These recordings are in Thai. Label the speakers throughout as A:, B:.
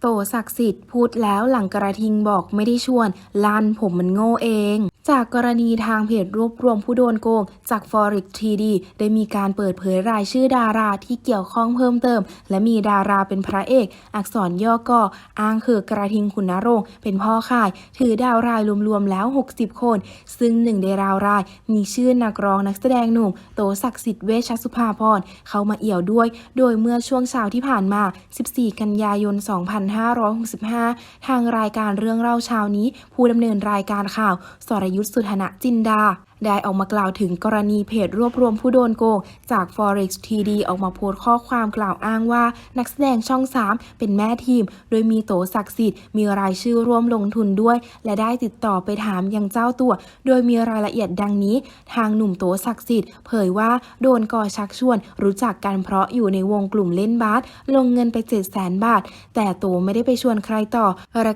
A: โตศักดิ์สิทธิ์พูดแล้วหลังกระทิงบอกไม่ได้ชวน ลั่นผมมันโง่เอง จากกรณีทางเพจรวบรวมผู้โดนโกง จาก Forex 3D ได้มีการเปิดเผยรายชื่อดาราที่เกี่ยวข้องเพิ่มเติม และมีดาราเป็นพระเอก อักษรย่อก่ออ้างคือกระทิงขุนนรงค์เป็นพ่อข่าย ถือดาวรายรวมๆแล้ว 60 คน ซึ่งหนึ่งในดาวราย มีชื่อนักร้องนักแสดงหนุ่ม โตศักดิ์สิทธิ์เวชสุภาพรเข้ามาเอี่ยวด้วย โดยเมื่อช่วงเช้าที่ผ่านมา 14 กันยายน 2565 ทางรายการเรื่องเล่าเช้านี้ ผู้ดำเนินรายการข่าวสรยุทธสุธนะจินดา ได้ออกมากล่าวถึงกรณีเพจรวบรวมผู้โดนโกง จาก Forex TD ออกมาโพสต์ข้อความกล่าวอ้างว่า นักแสดงช่อง 3 เป็นแม่ทีม โดยมีโตศักดิ์สิทธิ์มีรายชื่อร่วมลงทุนด้วย และได้ติดต่อไปถามยังเจ้าตัว โดยมีรายละเอียดดังนี้ ทางหนุ่มโตศักดิ์สิทธิ์เผยว่าโดนก่อชักชวน รู้จักกันเพราะอยู่ในวงกลุ่มเล่นบาสลงเงินไป7 0 0 0 0 0บาท แต่โตไม่ได้ไปชวนใครต่อ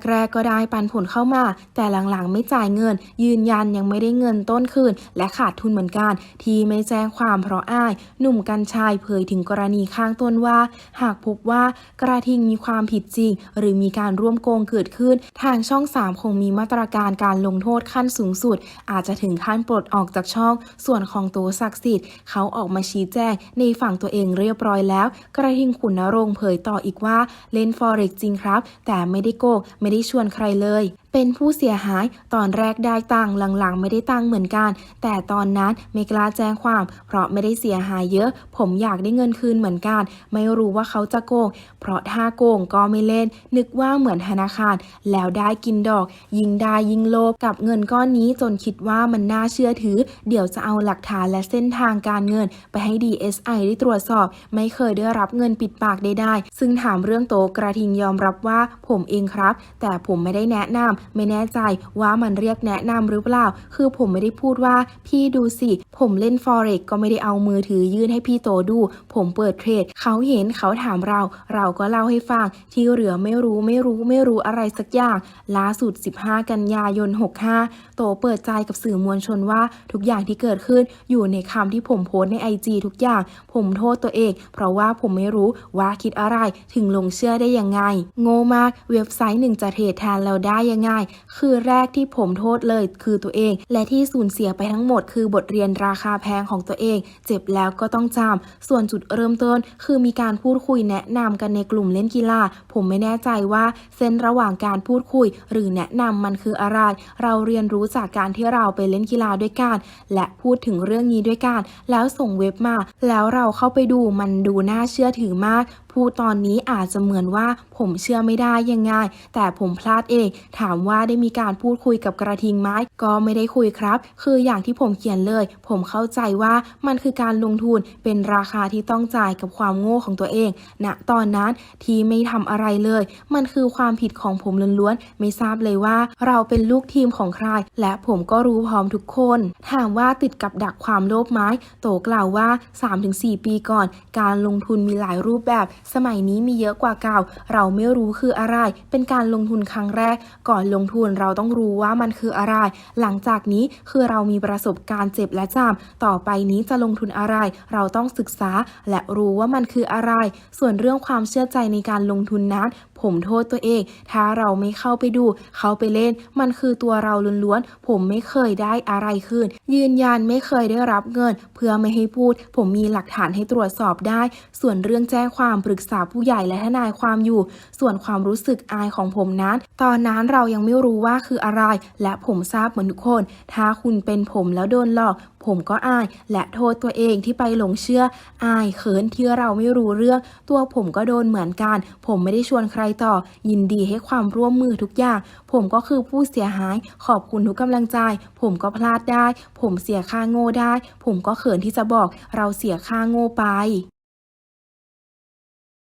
A: แรกๆก็ได้ปันผลเข้ามา แต่หลังๆไม่จ่ายเงิน ยืนยันยังไม่ได้เงินต้นคืนและขาดทุนเหมือนกัน ที่ไม่แจ้งความเพราะอ้าย หนุ่มกัญชัยเผยถึงกรณีข้างต้นว่า หากพบว่ากระทิงมีความผิดจริง หรือมีการร่วมโกงเกิดขึ้น ทางช่อง 3 คงมีมาตรการการลงโทษขั้นสูงสุด อาจจะถึงขั้นปลดออกจากช่อง ส่วนของตัวศักดิ์สิทธิ์เขาออกมาชี้แจงในฝั่งตัวเองเรียบร้อยแล้ว กระทิงขุนนรงค์เผยต่ออีกว่าเล่น Forex จริงครับ แต่ไม่ได้โกงไม่ได้ชวนใครเลย เป็นผู้เสียหายตอนแรกได้ตังค์หลังๆ ไม่ได้ตังค์เหมือนกัน แต่ตอนนั้นไม่กล้าแจ้งความ เพราะไม่ได้เสียหายเยอะ ผมอยากได้เงินคืนเหมือนกัน ไม่รู้ว่าเขาจะโกง เพราะถ้าโกงก็ไม่เล่น นึกว่าเหมือนธนาคาร แล้วได้กินดอก ยิงได้ยิงโลภกับเงินก้อนนี้จนคิดว่ามันน่าเชื่อถือ เดี๋ยวจะเอาหลักฐานและเส้นทางการเงิน ไปให้ DSI ได้ตรวจสอบ ไม่เคยได้รับเงินปิดปากใดๆซึ่งถามเรื่องโตกระทิงยอมรับว่าผมเองครับ แต่ผมไม่ได้แนะนำไม่แน่ใจว่ามันเรียกแนะนำหรือเปล่า คือผมไม่ได้พูดว่าพี่ดูสิ ผมเล่น Forex ก็ไม่ได้เอามือถือยื่นให้พี่โตดู ผมเปิดเทรด เขาเห็นเขาถามเรา เราก็เล่าให้ฟัง ที่เหลือไม่รู้ไม่รู้ไม่รู้อะไรสักอย่างล่าสุด 15 กันยายน 65 โตเปิดใจกับสื่อมวลชนว่าทุกอย่างที่เกิดขึ้นอยู่ในคำที่ผมโพสในไอจทุกอย่าง ผมโทษตัวเอง เพราะว่าผมไม่รู้ว่าคิดอะไรถึงลงเชื่อได้ยังไง โง่มากเว็บไซต์หนึ่งจะเทรดแทนเราได้ยังไงคือแรกที่ผมโทษเลยคือตัวเอง และที่สูญเสียไปทั้งหมด คือบทเรียนราคาแพงของตัวเอง เจ็บแล้วก็ต้องจำส่วนจุดเริ่มต้น คือมีการพูดคุยแนะนำกันในกลุ่มเล่นกีฬา ผมไม่แน่ใจว่าเส้นระหว่างการพูดคุย หรือแนะนำมันคืออะไร เราเรียนรู้จากการที่เราไปเล่นกีฬาด้วยกัน และพูดถึงเรื่องนี้ด้วยกัน แล้วส่งเว็บมา แล้วเราเข้าไปดูมันดูน่าเชื่อถือมาก พูดตอนนี้อาจจะเหมือนว่าผมเชื่อไม่ได้ยังไงแต่ผมพลาดเอง ถามว่าได้มีการพูดคุยกับกระทิงไหมก็ไม่ได้คุยครับ คืออย่างที่ผมเขียนเลย ผมเข้าใจว่ามันคือการลงทุนเป็นราคาที่ต้องจ่ายกับความโง่ของตัวเองณตอนนั้นที่ไม่ทำอะไรเลย มันคือความผิดของผมล้วนๆไม่ทราบเลยว่า เราเป็นลูกทีมของใคร และผมก็รู้พร้อมทุกคน ถามว่าติดกับดักความโลภไหมโตกล่าวว่า 3-4 ปีก่อน การลงทุนมีหลายรูปแบบสมัยนี้มีเยอะกว่าเก่า เราไม่รู้คืออะไร เป็นการลงทุนครั้งแรก ก่อนลงทุนเราต้องรู้ว่ามันคืออะไร หลังจากนี้คือเรามีประสบการณ์เจ็บและจำต่อไปนี้จะลงทุนอะไร เราต้องศึกษาและรู้ว่ามันคืออะไร ส่วนเรื่องความเชื่อใจในการลงทุนนั้น ผมโทษตัวเอง ถ้าเราไม่เข้าไปดู เข้าไปเล่น มันคือตัวเราล้วนๆ ผมไม่เคยได้อะไรคืน ยืนยันไม่เคยได้รับเงิน เพื่อไม่ให้พูด ผมมีหลักฐานให้ตรวจสอบได้ ส่วนเรื่องแจ้งความปรึกษาผู้ใหญ่และทนายความอยู่ ส่วนความรู้สึกอายของผมนั้น ตอนนั้นเรายังไม่รู้ว่าคืออะไร และผมทราบเหมือนทุกคน ถ้าคุณเป็นผมแล้วโดนหลอกผมก็อายและโทษตัวเองที่ไปหลงเชื่อ อายเขินที่เราไม่รู้เรื่อง ตัวผมก็โดนเหมือนกัน ผมไม่ได้ชวนใครต่อ ยินดีให้ความร่วมมือทุกอย่าง ผมก็คือผู้เสียหาย ขอบคุณทุกกำลังใจ ผมก็พลาดได้ ผมเสียค่าโง่ได้ ผมก็เขินที่จะบอก เราเสียค่าโง่ไป